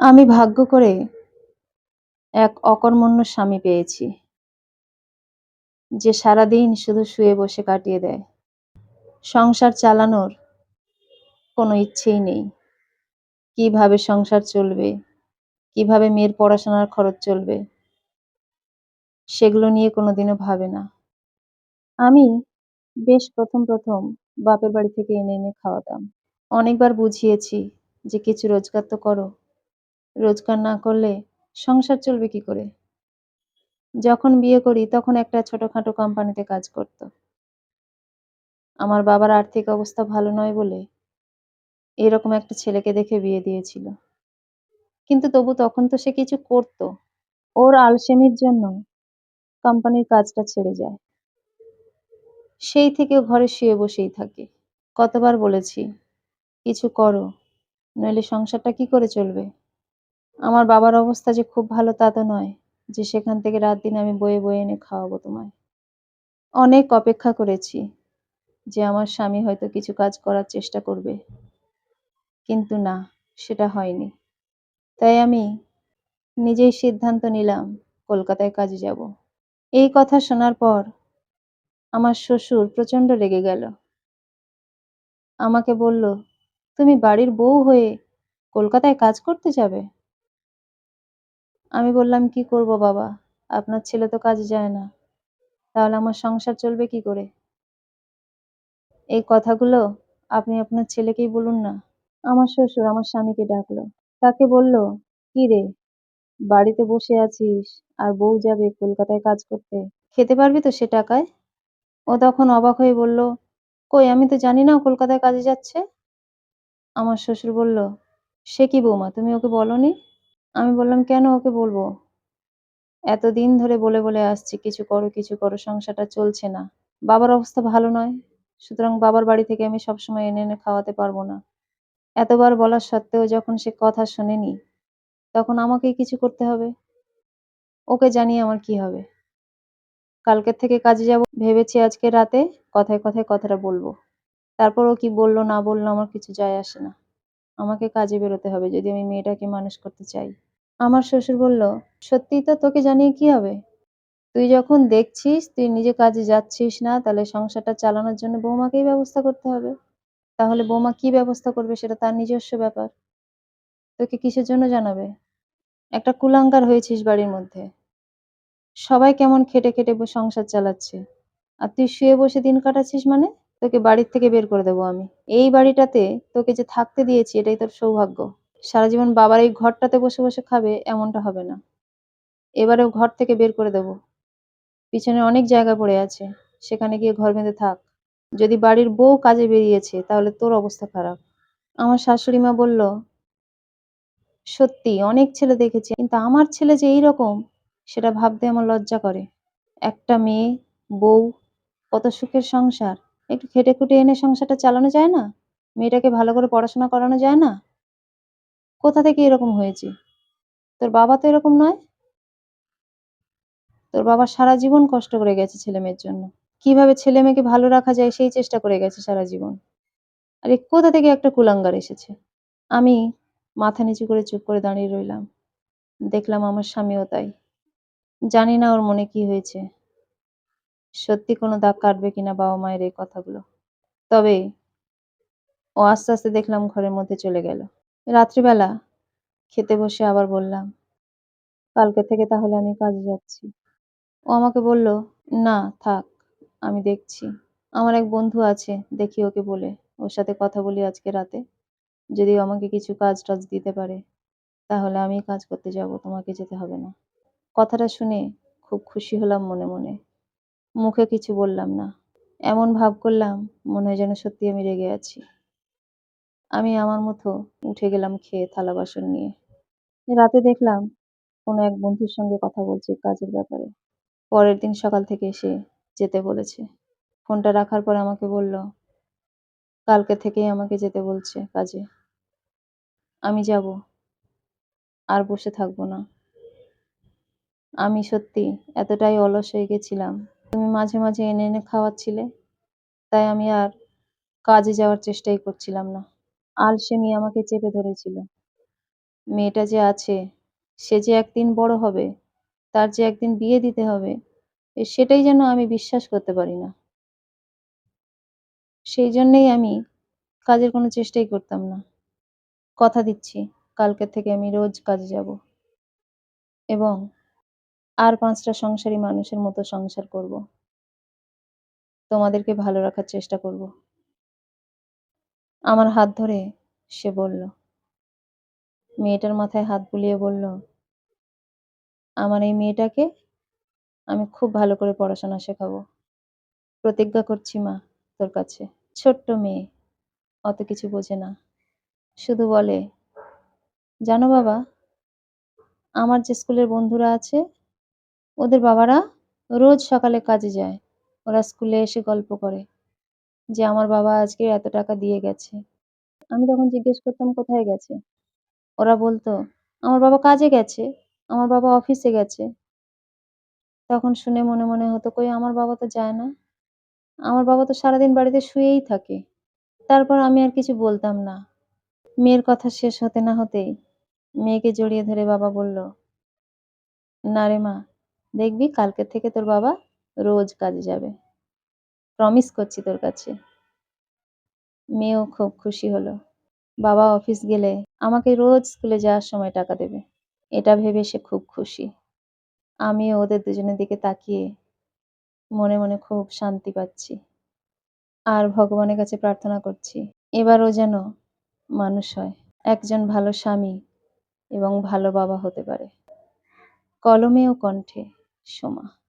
আমি ভাগ্য করে এক অকর্মণ্য স্বামী পেয়েছি, যে সারাদিন শুধু শুয়ে বসে কাটিয়ে দেয়। সংসার চালানোর কোনো ইচ্ছেই নেই। কীভাবে সংসার চলবে? কীভাবে মেয়ের পড়াশোনার খরচ চলবে? সেগুলো নিয়ে কোনোদিনও ভাবে না। আমি বেশ প্রথম প্রথম বাপের বাড়ি থেকে এনে এনে খাওয়াতাম। অনেকবার বুঝিয়েছি যে কিছু রোজগার তো করো। রোজগার না করলে সংসার চলবে কি করে? যখন বিয়ে করি তখন একটা ছোটখাটো কোম্পানিতে কাজ করত। আমার বাবার আর্থিক অবস্থা ভালো নয় বলে এরকম একটা ছেলেকে দেখে বিয়ে দিয়েছিল। কিন্তু তবু তখন তো সে কিছু করতো। ওর আলসেমির জন্য কোম্পানির কাজটা ছেড়ে যায়। সেই থেকে ঘরে শুয়ে বসেই থাকে। কতবার বলেছি, কিছু করো, নইলে সংসারটা কি করে চলবে? আমার বাবার অবস্থা যে খুব ভালো তা তো নয় যে সেখান থেকে রাত দিন আমি বয়ে বয়ে এনে খাওয়াবো তোমায়। অনেক অপেক্ষা করেছি যে আমার স্বামী হয়তো কিছু কাজ করার চেষ্টা করবে। কিন্তু না, সেটা হয়নি। তাই আমি নিজেই সিদ্ধান্ত নিলাম কলকাতায় কাজে যাব। এই কথা শোনার পর আমার শ্বশুর প্রচণ্ড রেগে গেল। আমাকে বলল, তুমি বাড়ির বউ হয়ে কলকাতায় কাজ করতে যাবে? আমি বললাম, কি করব বাবা? আপনার ছেলে তো কাজে যায় না। তাহলে আমার সংসার চলবে কি করে? এই কথাগুলো আপনি আপনার ছেলেকেই বলুন না। আমার শ্বশুর আমার স্বামীকে ডাকলো। তাকে বলল, কি রে? বাড়িতে বসে আছিস আর বউ যাবে কলকাতায় কাজ করতে। খেতে পারবি তো সে টাকায়? ও তখন অবাক হয়ে বলল, কই, আমি তো জানি না কলকাতায় কাজে যাচ্ছে? আমার শ্বশুর বলল, সে কি বৌমা? তুমি ওকে বলনি? আমি বললাম, কেন ওকে বলব? এতদিন ধরে বলে বলে আসছি, কিছু করো কিছু করো, সংসারটা চলছে না। বাবার অবস্থা ভালো নয়, সুতরাং বাবার বাড়ি থেকে আমি সবসময় এনে এনে খাওয়াতে পারব না। এতবার বলার সত্ত্বেও যখন সে কথা শোনেনি, তখন আমাকেই কিছু করতে হবে। ওকে জানিয়ে আমার কি হবে? কালকের থেকে কাজে যাব, ভেবেছি আজকে রাতে কথায় কথায় কথাটা বলব। তারপর ও কি বলল, না বলল, আমার কিছু যায় আসে না। আমাকে কাজে বেরোতে হবে, যদি আমি মেয়েটাকে মানুষ করতে চাই। আমার শ্বশুর বলল সত্যিই তো তোকে জানিয়ে কি হবে? তুই যখন দেখছিস, তুই নিজে কাজে যাচ্ছিস না, তাহলে সংসারটা চালানোর জন্য বৌমাকেই ব্যবস্থা করতে হবে। তাহলে বৌমা কি ব্যবস্থা করবে সেটা তার নিজস্ব ব্যাপার। তোকে কিসের জন্য জানাবে? একটা কুলাঙ্গার হয়েছিস বাড়ির মধ্যে। সবাই কেমন খেটে খেটে সংসার চালাচ্ছে। আর তুই শুয়ে বসে দিন কাটাচ্ছিস মানে? তোকে বাড়ির থেকে বের করে দেবো আমি। এই বাড়িটাতে তোকে যে থাকতে দিয়েছি, এটাই তোর সৌভাগ্য। সারা জীবন বাবার এই ঘরটাতে বসে বসে খাবে, এমনটা হবে না। এবারেও ঘর থেকে বের করে দেবো। পিছনে অনেক জায়গা পড়ে আছে। সেখানে গিয়ে ঘর বেঁধে থাক। যদি বাড়ির বউ কাজে বেরিয়েছে, তাহলে তোর অবস্থা খারাপ। আমার শাশুড়ি মা বলল, সত্যি, অনেক ছেলে দেখেছি, কিন্তু আমার ছেলে যে এইরকম, সেটা ভাবতে আমার লজ্জা করে। একটা মেয়ে, বউ, কত সুখের সংসার। একটু খেটে খুটে এনে সংসারটা চালানো যায় না? মেয়েটাকে ভালো করে পড়াশোনা করানো যায় না? কোথা থেকে এরকম হয়েছে? তোর বাবা তো এরকম নয়? তোর বাবা সারা জীবন কষ্ট করে গেছে ছেলে মেয়ের জন্য। কীভাবে ছেলে মেয়েকে ভালো রাখা যায় সেই চেষ্টা করে গেছে সারা জীবন। আর কোথা থেকে একটা কুলাঙ্গার এসেছে? আমি মাথা নিচু করে চুপ করে দাঁড়িয়ে রইলাম। দেখলাম আমার স্বামীও তাই। জানি না ওর মনে কি হয়েছে। সত্যি কোনো দাগ কাটবে কিনা বাবা মায়ের এই কথাগুলো। তবে ও আস্তে আস্তে দেখলাম ঘরের মধ্যে চলে গেল। রাত্রিবেলা খেতে বসে আবার বললাম, কালকে থেকে তাহলে আমি কাজে যাচ্ছি। ও আমাকে বলল, না, থাক, আমি দেখছি। আমার এক বন্ধু আছে, দেখি ওকে বলে, ওর সাথে কথা বলি আজকে রাতে। যদি ও আমাকে কিছু কাজ টাজ দিতে পারে, তাহলে আমি কাজ করতে যাব, তোমাকে যেতে হবে না। কথাটা শুনে খুব খুশি হলাম মনে মনে। মুখে কিছু বললাম না। এমন ভাব করলাম, মনে হয় যেন সত্যি আমি রেগে আছি। আমি আমার মতো উঠে গেলাম খেয়ে থালা বাসন নিয়ে। রাতে দেখলাম কোনো এক বন্ধুর সঙ্গে কথা বলছে কাজের ব্যাপারে। পরের দিন সকাল থেকে এসে যেতে বলেছে। ফোনটা রাখার পর আমাকে বলল, কালকে থেকেই আমাকে যেতে বলছে কাজে। আমি যাব, আর বসে থাকব না। আমি সত্যি এতটাই অলস হয়ে গেছিলাম। তুমি মাঝে মাঝে এনে এনে খাওয়াচ্ছিলে, তাই আমি আর কাজে যাওয়ার চেষ্টাই করছিলাম না। আলসেমি আমাকে চেপে ধরেছিল। মেয়েটা যে আছে, সে যে একদিন বড় হবে, তার যে একদিন বিয়ে দিতে হবে, এ সেটাই যেন আমি বিশ্বাস করতে পারি না। সেই জন্যেই আমি কাজের কোনো চেষ্টাই করতাম না। কথা দিচ্ছি কালকে থেকে আমি রোজ কাজে যাব। এবং আর পাঁচটা সংসারী মানুষের মতো সংসার করব। তোমাদেরকে ভালো রাখার চেষ্টা করব। আমার হাত ধরে সে বলল। মেয়েটার মাথায় হাত বুলিয়ে বলল, আমার এই মেয়েটাকে আমি খুব ভালো করে পড়াশোনা শেখাবো। প্রতিজ্ঞা করছি মা তোর কাছে। ছোট্ট মেয়ে, অত কিছু বোঝে না। শুধু বলে, জানো বাবা, আমার যে স্কুলের বন্ধুরা আছে, ওদের বাবারা রোজ সকালে কাজে যায়। ওরা স্কুলে এসে গল্প করে। যে আমার বাবা আজকে এত টাকা দিয়ে গেছে। আমি তখন জিজ্ঞেস করতাম, কোথায় গেছে? ওরা বলতো, আমার বাবা কাজে গেছে, আমার বাবা অফিসে গেছে। তখন শুনে মনে মনে হতো, কই, আমার বাবা তো যায় না। আমার বাবা তো সারাদিন বাড়িতে শুয়েই থাকে। তারপর আমি আর কিছু বলতাম না। মেয়ের কথা শেষ হতে না হতেই মেয়েকে জড়িয়ে ধরে বাবা বলল, না রে মা, দেখবি কালকে থেকে তোর বাবা রোজ কাজে যাবে। প্রমিস করছি তোর কাছে। মেয়েও খুব খুশি হলো। বাবা অফিস গেলে আমাকে রোজ স্কুলে যাওয়ার সময় টাকা দেবে। এটা ভেবে সে খুব খুশি। আমিও ওদের দুজনের দিকে তাকিয়ে মনে মনে খুব শান্তি পাচ্ছি। আর ভগবানের কাছে প্রার্থনা করছি, এবারও যেন মানুষ হয়। একজন ভালো স্বামী এবং ভালো বাবা হতে পারে। কলমে ও কণ্ঠে, সোমা।